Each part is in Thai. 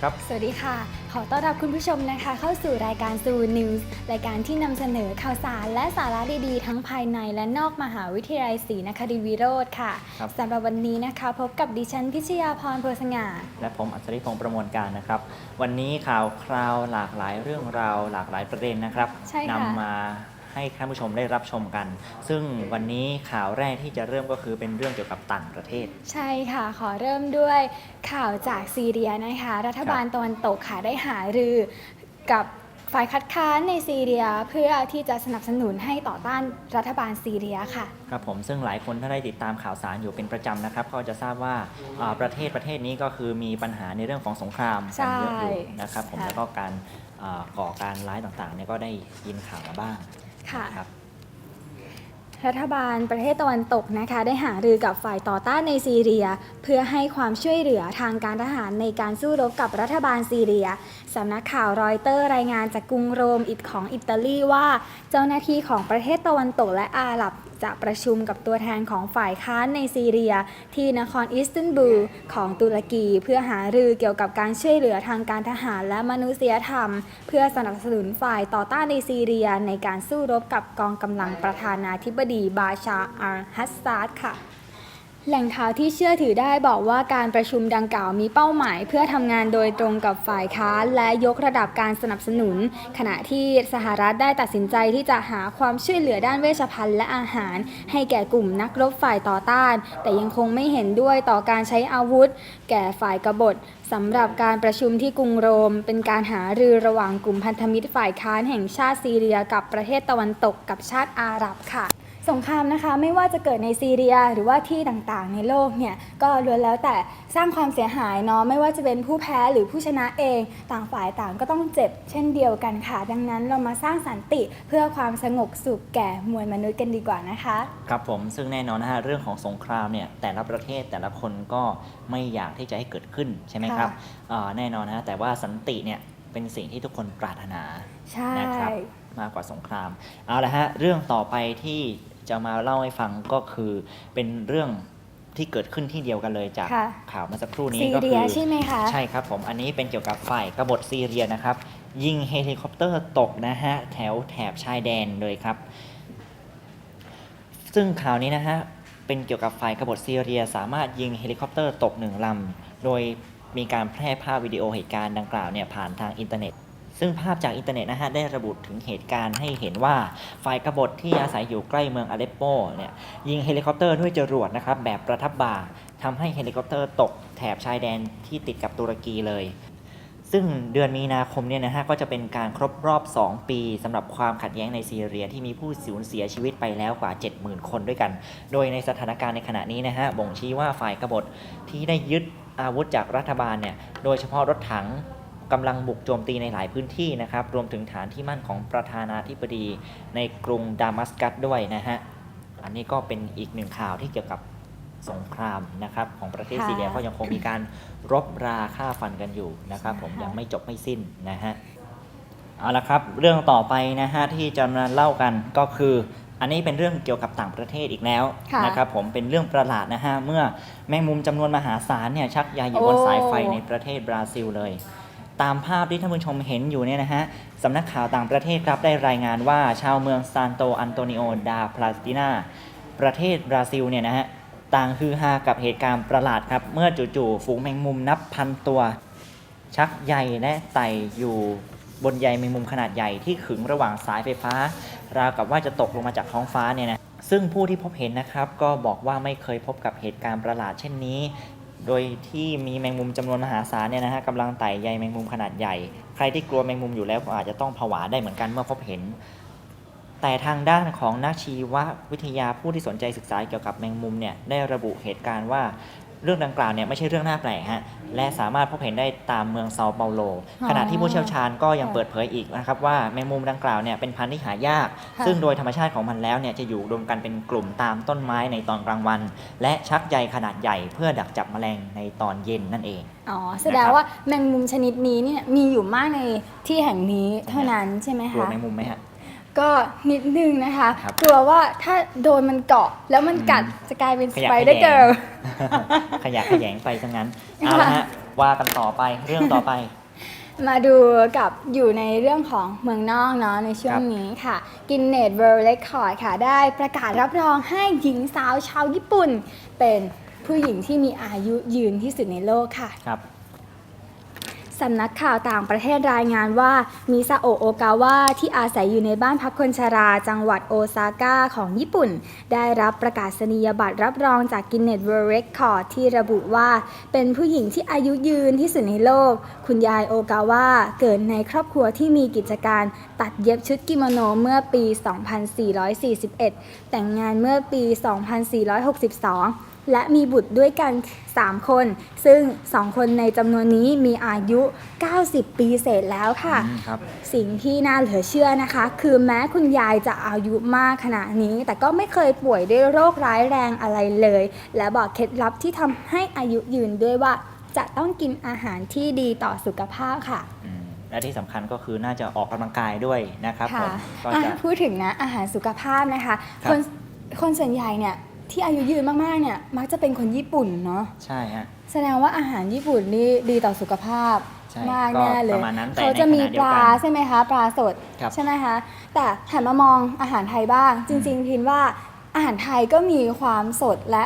ดีครับ สวัสดีค่ะ ขอต้อนรับคุณผู้ชมนะคะ เข้าสู่รายการซูนิวส์รายการที่นำเสนอข่าวสารและสาระดีๆ ทั้งภายในและนอกมหาวิทยาลัยศรีนครินทร์วิโรธค่ะครับ สำหรับวันนี้นะคะ พบกับดิฉันพิชยาพรโพสง่า และผมอัศริพงศ์ประมวลการนะครับ วันนี้ข่าวคราวหลากหลายเรื่องราวหลากหลายประเด็นนะครับใช่ค่ะ นำมา ให้ท่านผู้ชมได้รับชมกัน ซึ่งวันนี้ข่าวแรกที่จะเริ่มก็คือเป็นเรื่องเกี่ยวกับต่างประเทศ ใช่ค่ะ ขอเริ่มด้วยข่าวจากซีเรียนะคะ รัฐบาลตะวันตกค่ะได้หารือกับฝ่ายคัดค้านในซีเรียเพื่อที่จะสนับสนุนให้ต่อต้านรัฐบาลซีเรียค่ะ ครับผมซึ่งหลายคนถ้าได้ติดตามข่าวสารอยู่เป็นประจำนะครับ ก็จะทราบว่าอ่าประเทศประเทศนี้ก็คือมีปัญหาในเรื่องของสงครามใช่กันเยอะอยู่นะครับผมค่ะแล้วก็การอ่าก่อการร้ายต่างๆเนี่ยก็ได้ยินข่าวมาบ้าง ค่ะนะครับ รัฐบาลประเทศตะวันตกนะคะ ได้หารือกับฝ่ายต่อต้านในซีเรีย เพื่อให้ความช่วยเหลือทางการทหารในการสู้รบกับรัฐบาลซีเรีย สำนักข่าวรอยเตอร์รายงานจากกรุงโรมอิตของอิตาลีว่า เจ้าหน้าที่ของประเทศตะวันตกและอาหรับ จะประชุมกับตัวแทนของฝ่ายค้านในซีเรีย ที่นครอิสตันบูลของตุรกี เพื่อหารือเกี่ยวกับการช่วยเหลือทางการทหารและมนุษยธรรม เพื่อสนับสนุนฝ่ายต่อต้านในซีเรียในการสู้รบกับกองกำลังประธานาธิบดีบาชาอัลฮัสซาดค่ะ แหล่งข่าวที่เชื่อถือได้บอกว่าการประชุมดังกล่าวมีเป้าหมาย เพื่อทำงานโดยตรงกับฝ่ายค้านและยกระดับการสนับสนุน ขณะที่สหรัฐได้ตัดสินใจที่จะหาความช่วยเหลือด้านเวชภัณฑ์และอาหาร ให้แก่กลุ่มนักรบฝ่ายต่อต้าน แต่ยังคงไม่เห็นด้วยต่อการใช้อาวุธ แก่ฝ่ายกบฏสำหรับการประชุมที่กรุงโรม เป็นการหารือระหว่างกลุ่มพันธมิตรฝ่ายค้านแห่งชาติซีเรียกับประเทศตะวันตกกับชาติอาหรับค่ะ สงครามนะคะไม่ว่าจะเกิดในซีเรียหรือว่าที่ต่างๆ ในโลกเนี่ยก็ล้วนแล้วแต่สร้างความเสียหายเนาะไม่ว่าจะเป็นผู้แพ้หรือผู้ชนะเอง ต่างฝ่ายต่างก็ต้องเจ็บเช่นเดียวกันค่ะ ดังนั้นเรามาสร้างสันติเพื่อความสงบสุขแก่มวลมนุษย์กันดีกว่านะคะ ครับผมซึ่งแน่นอนนะฮะเรื่องของสงครามเนี่ยแต่ละประเทศแต่ละคนก็ไม่อยากที่จะให้เกิดขึ้นใช่ไหมครับค่ะอ่าแน่นอนนะฮะแต่ว่าสันติเนี่ยเป็นสิ่งที่ทุกคนปรารถนาใช่นะครับมากกว่าสงคราม เอาละฮะ เรื่องต่อไปที่ จะมาเล่าให้ฟังก็คือเป็นเรื่องที่เกิดขึ้นที่เดียวกันเลยจากค่ะ ข่าวเมื่อสักครู่นี้ซีก็เรีคืยอ ใช่ไหมคะ ใช่ครับผมอันนี้เป็นเกี่ยวกับฝ่ายกบฏซีเรียนะครับ ยิงเฮลิคอปเตอร์ตกนะฮะ แถวแถบชายแดนเลยครับ ซึ่งข่าวนี้นะฮะ เป็นเกี่ยวกับฝ่ายกบฏซีเรีย สามารถยิงเฮลิคอปเตอร์ตกหนึ่งลำ โดยมีการแพร่ภาพวิดีโอเหตุการณ์ดังกล่าวเนี่ยผ่านทางอินเทอร์เน็ต ซึ่งภาพจากอินเทอร์เน็ตนะฮะได้ระบุถึงเหตุการณ์ให้เห็นว่าฝ่ายกบฏที่อาศัยอยู่ใกล้เมืองอเลปโปเนี่ยยิงเฮลิคอปเตอร์ด้วยจรวดนะครับแบบประทับบ่าทำให้เฮลิคอปเตอร์ตกแถบชายแดนที่ติดกับตุรกีเลยซึ่งเดือนมีนาคมเนี่ยนะฮะก็จะเป็นการครบรอบ 2 ปีสำหรับความขัดแย้งในซีเรียที่มีผู้สูญเสียชีวิตไปแล้วกว่า 70,000 คนด้วยกัน โดยในสถานการณ์ในขณะนี้นะฮะบ่งชี้ว่าฝ่ายกบฏที่ได้ยึดอาวุธจากรัฐบาลเนี่ยโดยเฉพาะรถถัง กำลังบุกโจมตีในหลายพื้นที่นะครับ รวมถึงฐานที่มั่นของประธานาธิบดีในกรุงดามัสกัสด้วยนะฮะ อันนี้ก็เป็นอีกหนึ่งข่าวที่เกี่ยวกับสงครามนะครับของประเทศค่ะซีเรียก็ยังคงมีการรบราฆ่าฟันกันอยู่นะครับ ผมค่ะยังไม่จบไม่สิ้นนะฮะเอาละครับ เรื่องต่อไปนะฮะที่จะมาเล่ากันก็คืออันนี้เป็นเรื่องเกี่ยวกับต่างประเทศอีกแล้วค่ะนะครับผมเป็นเรื่องประหลาดนะฮะเมื่อแมงมุมจำนวนมหาศาลเนี่ยชักใยอยู่บนโอ้สายไฟในประเทศบราซิลเลย ตามภาพที่ท่านผู้ชมเห็นอยู่เนี่ยนะฮะสำนักข่าวต่างประเทศครับได้รายงานว่าชาวเมืองซานโตอันโตนิโอดาพลาสตินาประเทศบราซิลเนี่ยนะฮะต่างฮือฮากับเหตุการณ์ประหลาดครับ เมื่อจู่ๆฝูงแมงมุมนับพันตัว ชักใยและไต่อยู่บนใยแมงมุมขนาดใหญ่ที่ขึงระหว่างสายไฟฟ้า ราวกับว่าจะตกลงมาจากท้องฟ้าเนี่ยนะซึ่งผู้ที่พบเห็นนะครับ ก็บอกว่าไม่เคยพบกับเหตุการณ์ประหลาดเช่นนี้ โดยที่มีแมงมุมจำนวนมหาศาลเนี่ยนะฮะกำลังไต่ใยแมงมุมขนาดใหญ่ ใครที่กลัวแมงมุมอยู่แล้วก็อาจจะต้องผวาได้เหมือนกันเมื่อพบเห็น แต่ทางด้านของนักชีววิทยาผู้ที่สนใจศึกษาเกี่ยวกับแมงมุมเนี่ยได้ระบุเหตุการณ์ว่า เรื่องดังกล่าวเนี่ยไม่ใช่เรื่องน่าแปลกฮะและสามารถพบเห็นได้ตามเมืองเซาเปาโลอ๋อขณะที่ผู้เชี่ยวชาญก็ยังค่ะเปิดเผยอีกนะครับว่าแมงมุมดังกล่าวเนี่ยเป็นพันธุ์ที่หายากค่ะซึ่งโดยธรรมชาติของมันแล้วเนี่ยจะอยู่รวมกันเป็นกลุ่มตามต้นไม้ในตอนกลางวัน และชักใยขนาดใหญ่เพื่อดักจับแมลงในตอนเย็นนั่นเองอ๋อแสดงว่าแมงมุมชนิดนี้เนี่ยมีอยู่มากในที่แห่งนี้เท่านั้นใช่ไหมกลัวคะแมงมุมไหมฮะ ก็นิดนึงนะคะครับกลัวว่าถ้าโดนมันเกาะแล้วมันกัดจะกลายเป็นขสยะไปแขเดอร์ยงเกิร์ล ขยะแขยงไปซะงั้นค่ะเอาละฮะว่ากันต่อไปเรื่องต่อไป มาดูกับอยู่ในเรื่องของเมืองนอกเนาะในช่วงนี้ค่ะ กินเน s เวิ r ร์ d เ e คคอร์ดค่ะ ได้ประกาศรับรองให้หญิงสาวชาวญี่ปุ่น เป็นผู้หญิงที่มีอายุยืนที่สุดในโลกค่ะ ครับ สำนักข่าวต่างประเทศรายงานว่ามิซาโอะโอกาวะที่อาศัยอยู่ในบ้านพักคนชรา จังหวัดโอซาก้าของญี่ปุ่น ได้รับประกาศนียบัตรรับรองจากกินเน s เวิร์ d เ e คคอร์ดที่ระบุว่า เป็นผู้หญิงที่อายุยืนที่สุดในโลก คุณยายโอกาวะเกิดในครอบครัวที่มีกิจการตัดเย็บชุดกิโมโนเมื่อปี 2441 แต่งงานเมื่อปี 2462 และมีบุตรด้วยกัน 3 คน ซึ่ง 2 คนในจำนวนนี้มีอายุ 90 ปีเศษแล้วค่ะ อืมครับ สิ่งที่น่าเหลือเชื่อนะคะ คือแม้คุณยายจะอายุมากขนาดนี้ แต่ก็ไม่เคยป่วยด้วยโรคร้ายแรงอะไรเลย และบอกเคล็ดลับที่ทำให้อายุยืนด้วยว่า จะต้องกินอาหารที่ดีต่อสุขภาพค่ะ อืมและที่สำคัญก็คือน่าจะออกกำลังกายด้วยนะครับผค่ะมก็อะจะ พูดถึงนะอาหารสุขภาพนะคะครับคนคนส่วนใหญ่เนี่ย ที่อายุยืนมากๆเนี่ยมักจะเป็นคนญี่ปุ่นเนาะใช่ฮะ แสดงว่าอาหารญี่ปุ่นนี่ดีต่อสุขภาพใช่มากก็แน่เลปยระมาณนั้นแต่เขาจะมีในขณะเดีปยวกันลาใช่ไหมคะปลาสดครับใช่ไหมคะแต่หันมามองอาหารไทยบ้าง จริง ๆ พินว่าอาหารไทยก็มีความสดและ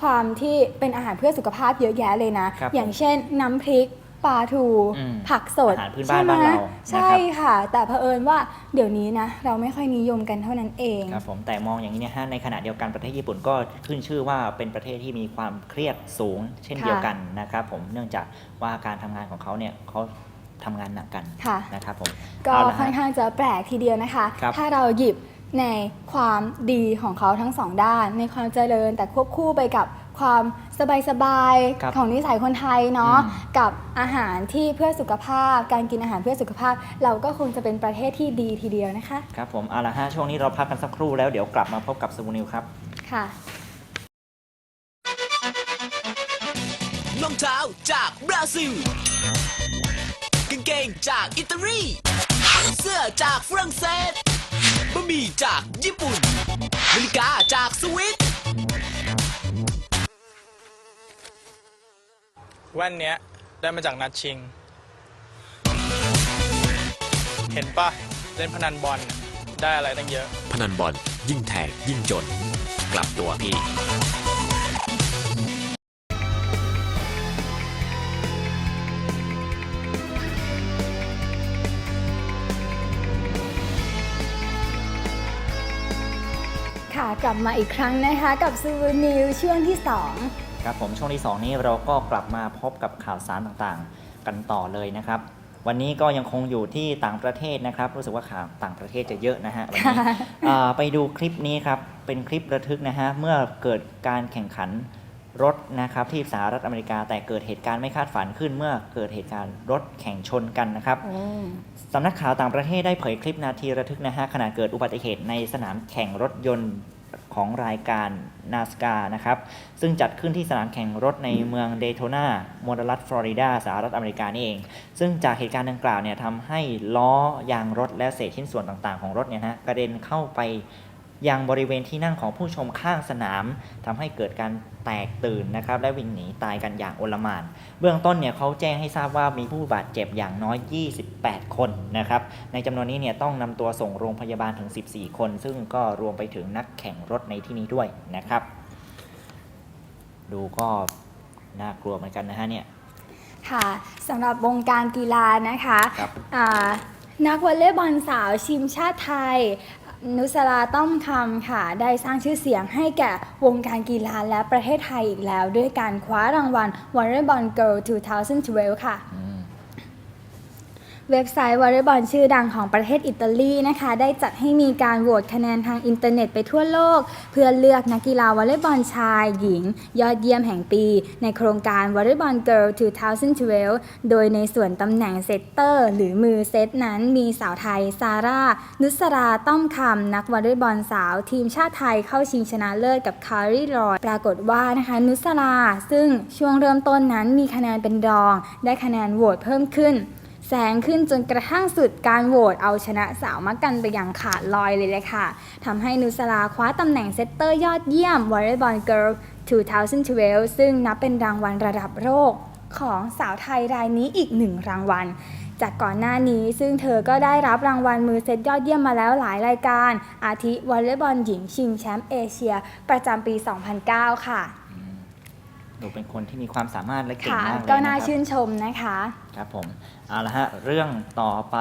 ความที่เป็นอาหารเพื่อสุขภาพเยอะแยะเลยนะ ครับอย่างเช่นน้ำพริก ปลาทู อืมผักสดอาหารพื้นบ้านใช่ไหมบ้านเราใช่นะครับ ค่ะ แต่เผอิญว่าเดี๋ยวนี้นะ เราไม่ค่อยนิยมกันเท่านั้นเอง ครับผมแต่มองอย่างนี้เนี่ยฮะในขณะเดียวกันประเทศญี่ปุ่นก็ขึ้นชื่อว่าเป็นประเทศที่มีความเครียดสูง เช่นค่ะ เดียวกันนะครับผมเนื่องจากว่าการทำงานของเขาเนี่ยเขาทำงานหนักกันค่ะ นะครับผมก็เาละค่อนฮะข้างจะแปลกทีเดียวนะคะ ครับ ถ้าเราหยิบในความดีของเขาทั้งสองด้าน ในความเจริญแต่ควบคู่ไปกับ ความสบายครับๆของนิสัยคนไทยเนาะอืม กับอาหารที่เพื่อสุขภาพ การกินอาหารเพื่อสุขภาพ เราก็คงจะเป็นประเทศที่ดีทีเดียวนะคะครับผมเอาละฮะช่วงนี้เราพักกันสักครู่แล้วเดี๋ยวกลับมาพบกับสมูนิวครับ ค่ะ รองเท้าจากบราซิล กางเกงจากอิตาลี เสื้อจากฝรั่งเศส บะหมี่จากญี่ปุ่นนาฬิกาจากสวิต แว่นเนี้ยได้มาจากนัดชิง เห็นปะเล่นพนันบอลน่ะได้อะไรตั้งเยอะ พนันบอลยิ่งแทงยิ่งจน กลับตัวพี่ ค่ะกลับมาอีกครั้งนะคะ กับซูนิวช่วงที่ ครับผมช่วงที่ 2 นี้เราก็กลับมาพบกับข่าวสารต่างๆ กันต่อเลยนะครับ วันนี้ก็ยังคงอยู่ที่ต่างประเทศนะครับ รู้สึกว่าข่าวต่างประเทศจะเยอะนะฮะวันนี้อ่าไปดูคลิปนี้ครับ เป็นคลิประทึกนะฮะเมื่อเกิดการแข่งขันรถนะครับที่สหรัฐอเมริกาแต่เกิดเหตุการณ์ไม่คาดฝันขึ้น เมื่อเกิดเหตุการณ์รถแข่งชนกันนะครับ2สำนักข่าวต่างประเทศได้เผยคลิปนาทีระทึกนะฮะขณะเกิดอุบัติเหตุในสนามแข่งรถยนต์ ของรายการนาสกานะครับ ซึ่งจัดขึ้นที่สนามแข่งรถในเมืองเดโทนาโมเดลัสฟลอริดาสหรัฐอเมริกานี่เอง ซึ่งจากเหตุการณ์ดังกล่าวเนี่ยทำให้ล้อยางรถและเศษชิ้นส่วนต่างๆ ของรถเนี่ยนะกระเด็นเข้าไป ยังบริเวณที่นั่งของผู้ชมข้างสนามทำให้เกิดการแตกตื่นนะครับและวิ่งหนีตายกันอย่างโอลหม่าน เบื้องต้นเนี่ยเขาแจ้งให้ทราบว่ามีผู้บาดเจ็บอย่างน้อย 28 คนนะครับในจำนวนนี้เนี่ยต้องนำตัวส่งโรงพยาบาลถึง 14 คน ซึ่งก็รวมไปถึงนักแข่งรถในที่นี้ด้วยนะครับ ดูก็น่ากลัวเหมือนกันนะฮะเนี่ยค่ะสำหรับวงการกีฬานะคะครับอ่านักวอลเลย์บอลสาวชิมชาติไทย นุสราต้อมคำค่ะ ได้สร้างชื่อเสียงให้แก่วงการกีฬาและประเทศไทยอีกแล้ว ด้วยการคว้ารางวัลวอลเลย์บอลเกิร์ล2012 ค่ะ เว็บไซต์วอลเลย์บอลชื่อดังของประเทศอิตาลีนะคะ ได้จัดให้มีการโหวตคะแนนทางอินเทอร์เน็ตไปทั่วโลก เพื่อเลือกนักกีฬาวอลเลย์บอลชาย หญิง ยอดเยี่ยมแห่งปี ในโครงการวอลเลย์บอลเกิร์ล2012 โดยในส่วนตำแหน่งเซตเตอร์ หรือมือเซตนั้นมีสาวไทย ซาร่า นุสราต้อมคำนักวอลเลย์บอลสาว ทีมชาติไทยเข้าชิงชนะเลิศกับคาริรอยปรากฏว่านะคะนุสราซึ่งช่วงเริ่มต้นนั้นมีคะแนนเป็นรอง ได้คะแนนโหวตเพิ่มขึ้น แซงขึ้นจนกระทั่งสุดการโหวตเอาชนะสาวมักกันไปอย่างขาดลอยเลยเลยค่ะทำให้นุสลาคว้าตำแหน่งเซตเตอร์ยอดเยี่ยมวอลเลย์บอลเกิร์ล2012 ซึ่งนับเป็นรางวัลระดับโลกของสาวไทยรายนี้อีกหนึ่งรางวัล จากก่อนหน้านี้ซึ่งเธอก็ได้รับรางวัลมือเซตยอดเยี่ยมมาแล้วหลายรายการ อาทิวอลเลย์บอลหญิงชิงแชมป์เอเชีย ประจำปี 2009 ค่ะ ดูเป็นคนที่มีความสามารถและเก่งค่ะมากเลยก็นะน่าครับ ชื่นชมนะคะ ครับผมเอาละฮะเรื่องต่อไป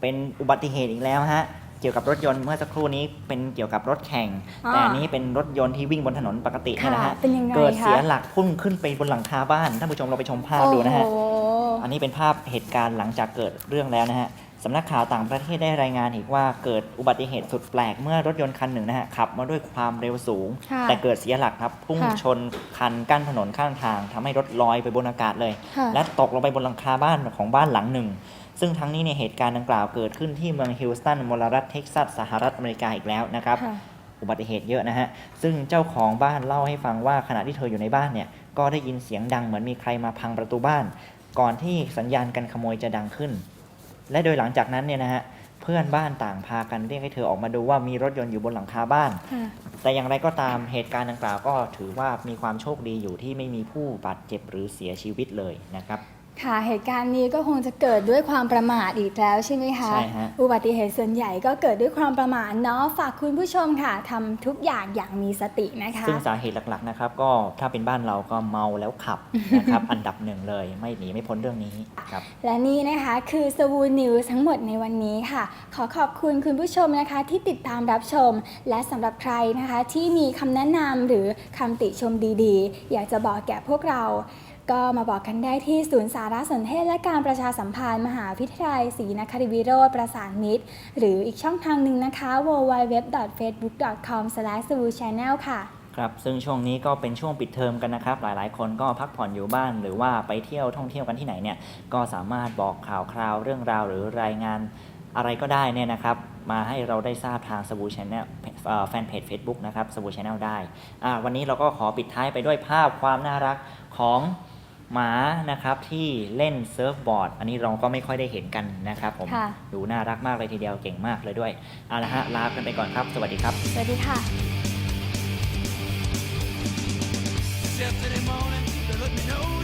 เป็นอุบัติเหตุอีกแล้วฮะเกี่ยวกับรถยนต์เมื่อสักครู่นี้เป็นเกี่ยวกับรถแข่ง อ่าแต่อันนี้เป็นรถยนต์ที่วิ่งบนถนนปกติเนี่ยนะค่ะฮะเป็นยังไงเกิดคะเสียหลักพุ่งขึ้นไปบนหลังคาบ้านท่านผู้ชมเราไปชมภาพดูนะฮะโอ้โห อันนี้เป็นภาพเหตุการณ์หลังจากเกิดเรื่องแล้วนะฮะ สำนักข่าวต่างประเทศได้รายงานอีกว่าเกิดอุบัติเหตุสุดแปลกเมื่อรถยนต์คันหนึ่งนะฮะขับมาด้วยความเร็วสูง ค่ะแต่เกิดเสียหลักครับพุ่งค่ะชนคันกั้นถนนข้างทางทำให้รถลอยไปบนอากาศเลย ค่ะ และตกลงไปบนหลังคาบ้านของบ้านหลังหนึ่ง ซึ่งทั้งนี้เนี่ยเหตุการณ์ดังกล่าวเกิดขึ้นที่เมืองฮิลสตันมลรัฐเท็กซัสสหรัฐอเมริกาอีกแล้วนะครับ ค่ะ อุบัติเหตุเยอะนะฮะ ซึ่งเจ้าของบ้านเล่าให้ฟังว่าขณะที่เธออยู่ในบ้านเนี่ย ก็ได้ยินเสียงดังเหมือนมีใครมาพังประตูบ้าน ก่อนที่สัญญาณการขโมยจะดังขึ้น และโดยหลังจากนั้นเนี่ยนะฮะเพื่อนบ้านต่างพากันเรียกให้เธอออกมาดูว่ามีรถยนต์อยู่บนหลังคาบ้าน ค่ะแต่อย่างไรก็ตามเหตุการณ์ดังกล่าวก็ถือว่ามีความโชคดีอยู่ที่ไม่มีผู้บาดเจ็บหรือเสียชีวิตเลยนะครับ ค่ะเหตุการณ์นี้ก็คงจะเกิดด้วยความประมาทอีกแล้วใช่ไหมคะ ใช่ฮะ อุบัติเหตุส่วนใหญ่ก็เกิดด้วยความประมาทเนาะฝากคุณผู้ชมค่ะทำทุกอย่างอย่างมีสตินะคะ ซึ่งสาเหตุหลักๆนะครับก็ถ้าเป็นบ้านเราก็เมาแล้วขับนะครับ อันดับหนึ่งเลยไม่หนีไม่พ้นเรื่องนี้ครับ และนี่นะคะคือสวูนิวทั้งหมดในวันนี้ค่ะ ขอขอบคุณคุณผู้ชมนะคะที่ติดตามรับชม และสำหรับใครนะคะที่มีคำแนะนำหรือคำติชมดีๆ อยากจะบอกแก่พวกเรา ก็มาบอกกันได้ที่ศูนย์สารสนเทศและการประชาสัมพันธ์มหาวิทยาลัยศรีนครินทรวิโรธประสานมิตร หรืออีกช่องทางหนึ่งนะคะ www.facebook.com/channel ค่ะครับซึ่งช่วงนี้ก็เป็นช่วงปิดเทอมกันนะครับ หลายๆ คนก็พักผ่อนอยู่บ้าน หรือว่าไปเที่ยวท่องเที่ยวกันที่ไหนเนี่ยก็สามารถบอกข่าวคราวเรื่องราวหรือรายงานอะไรก็ได้เนี่ยนะครับมาให้เราได้ทราบทางสบู่ชแนลแฟนเพจ Facebook นะครับสบู่ชแนลได้อาวันนี้เราก็ขอปิดท้ายไปด้วยภาพความน่ารักของ หมานะครับที่เล่นเซิร์ฟบอร์ด อันนี้เราก็ไม่ค่อยได้เห็นกันนะครับผมค่ะ ดูน่ารักมากเลยทีเดียวเก่งมากเลยด้วยเอาละฮะลากันไปก่อนครับสวัสดีครับ สวัสดีค่ะ Saturday morning, they let me know